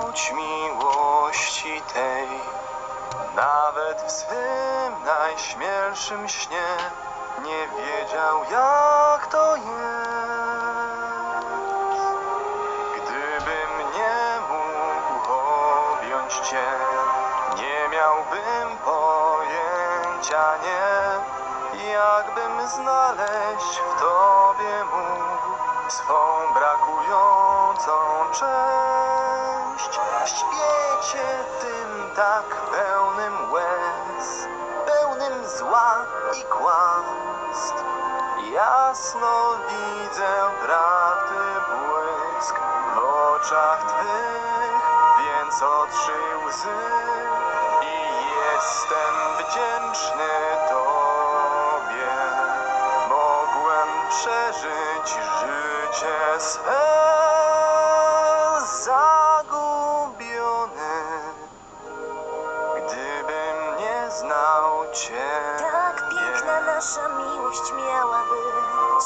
Choć miłości tej, nawet w swym najśmielszym śnie nie wiedział jak to jest. Gdybym nie mógł objąć cię, nie miałbym pojęcia nie, jakbym znaleźć w tobie mógł swą brakującą część. W świecie tym tak pełnym łez, pełnym zła i kłamstw, jasno widzę prawdy błysk w oczach twych, więc otrzyj łzy i jestem wdzięczny Tobie. Mogłem przeżyć życie swe Tak piękna nasza miłość miała być.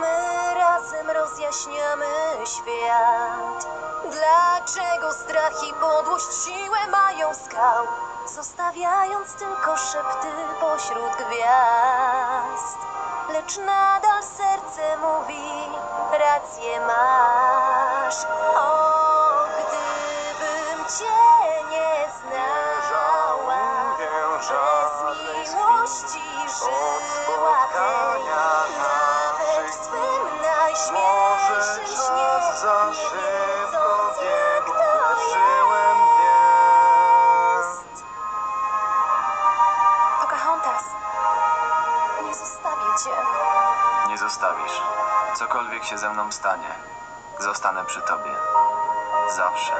My razem rozjaśniamy świat. Dlaczego strach i podłość siłę mają skał, zostawiając tylko szepty pośród gwiazd? Lecz nadal serce mówi, rację masz. O, miłości żyła nawet w swym najśmielszym śnie, czas za nie szybko wiedząc jak to żyłem jest. Pocahontas, nie zostawię cię. Nie zostawisz. Cokolwiek się ze mną stanie, zostanę przy tobie. Zawsze.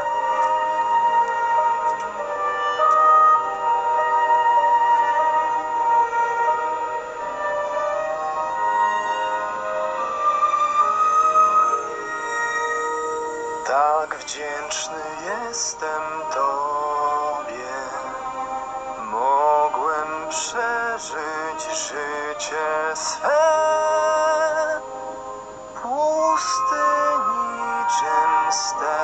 Wdzięczny jestem Tobie, mogłem przeżyć życie swe. Pustyniczym stę.